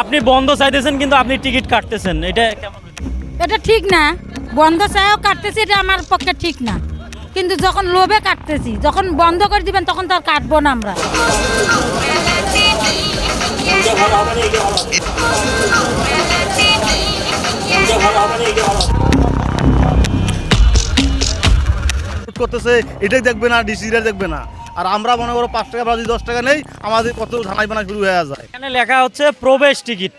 আপনি বন্ধ চাইতেছেন কিন্তু আপনি টিকিট কাটতেছেন। এটা কেমন এটা ঠিক না। বন্ধ চাইও কাটতেছি এটা আমার পক্ষে ঠিক না। কিন্তু যখন লোভে কাটতেছি যখন বন্ধ করে দিবেন তখন তো আর কাটবো না আমরা। করতেছে এটাই দেখবে না ডিসিটা দেখবে না। আর আমরা মনে করো পাঁচ টাকা বাজি দশ টাকা নেই আমাদের কত ধানাই বানা শুরু হয়ে যায়। এখানে লেখা হচ্ছে প্রবেশ টিকিট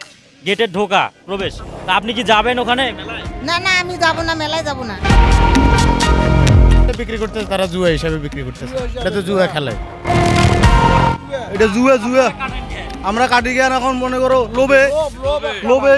গেটের ঢোকা প্রবেশ। তা আপনি কি যাবেন ওখানে মেলায়? না না আমি যাব না মেলায় যাব না। বিক্রি করতেছে তারা জুয়া হিসাবে বিক্রি করতেছে। এটা তো জুয়া খেলে। এটা জুয়া জুয়ে। আমরা কাটি গিয়ে এখন মনে করো লোভে লোভে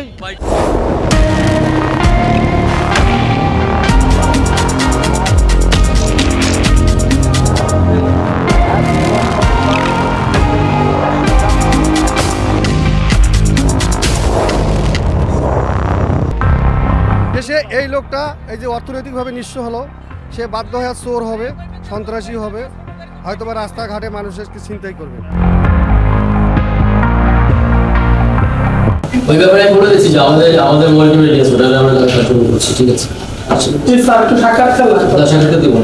দেশে এই লোকটা এই যে অর্থনৈতিকভাবে নিঃস্ব হলো সে বাধ্য হয়ে চোর হবে সন্ত্রাসী হবে হয়তো বা রাস্তাঘাটে মানুষকে চিন্তাই করবে। ওই ব্যাপারে আমি বলে দিচ্ছি যে আমাদের আমাদের আমরা কাজ শুরু করছি ঠিক আছে? স্যার একটু সাক্ষাৎকার লাগবে। দশ হাজার টাকা দিব